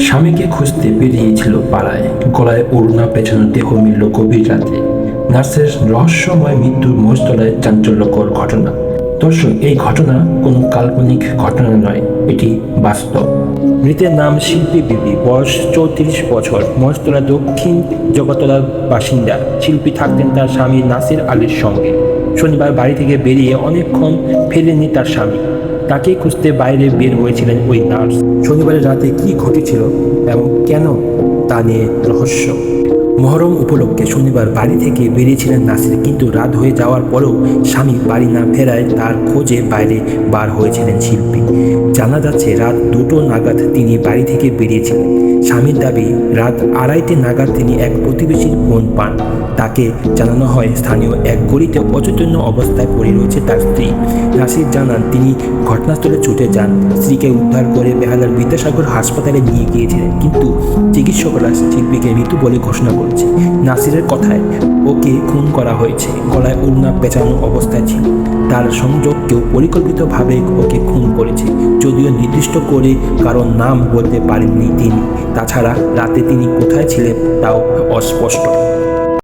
স্বামীকে খুঁজতে বেরিয়েছিল পাড়ায়। গলায় ওড়না পেছানো দেহ মিলল গভীর রাতে। নার্সের রহস্যময় মৃত্যুর মহিস্তলায় চাঞ্চল্যকর ঘটনা। দর্শক এই ঘটনা কোনো কাল্পনিক ঘটনা নয়, এটি বাস্তব। মৃতের নাম শিল্পী বিবি, বয়স চৌত্রিশ বছর, মহেশতলা দক্ষিণ জগতলার বাসিন্দা। শিল্পী থাকতেন তার স্বামী নাসির আলীর সঙ্গে। শনিবার বাড়ি থেকে বেরিয়ে অনেকক্ষণ ফেরেননি তার স্বামী। তাকে খুঁজতে বাইরে বের হয়েছিলেন ওই নার্স। শনিবারের রাতে কি ঘটেছিল এবং কেন তা নিয়ে রহস্য। মহরম উপলক্ষে শনিবার বাড়ি থেকে বেরিয়েছিলেন নাসির, কিন্তু রাত হয়ে যাওয়ার পরেও স্বামী বাড়ি না ফেরায় তার খোঁজে বাইরে বার হয়েছিলেন শিল্পী। জানা যাচ্ছে রাত দুটো নাগাদ তিনি বাড়ি থেকে বেরিয়েছিলেন স্বামীর দাবি, রাত আড়াইটে নাগাদ তিনি এক প্রতিবেশীর ফোন পান। তাকে জানানো হয় স্থানীয় এক গলিতে অচৈতন্য অবস্থায় পড়ে রয়েছে তার স্ত্রী। নাসির জানান, তিনি ঘটনাস্থলে ছুটে যান। স্ত্রীকে উদ্ধার করে বেহালার বিদ্যাসাগর হাসপাতালে নিয়ে গিয়েছিলেন। কিন্তু চিকিৎসকরা শিল্পীকে মৃত বলে ঘোষণা করেছে। নাসিরের কথায় ওকে খুন করা হয়েছে। গলায় উড়না পেঁচানো অবস্থায় ছিল। তার সংযোগ কেউ পরিকল্পিতভাবে ওকে খুন করেছে। যদিও নির্দিষ্ট করে কারণ নাম বলতে পারেননি তিনি। তাছাড়া রাতে তিনি কোথায় ছিলেন তাও অস্পষ্ট।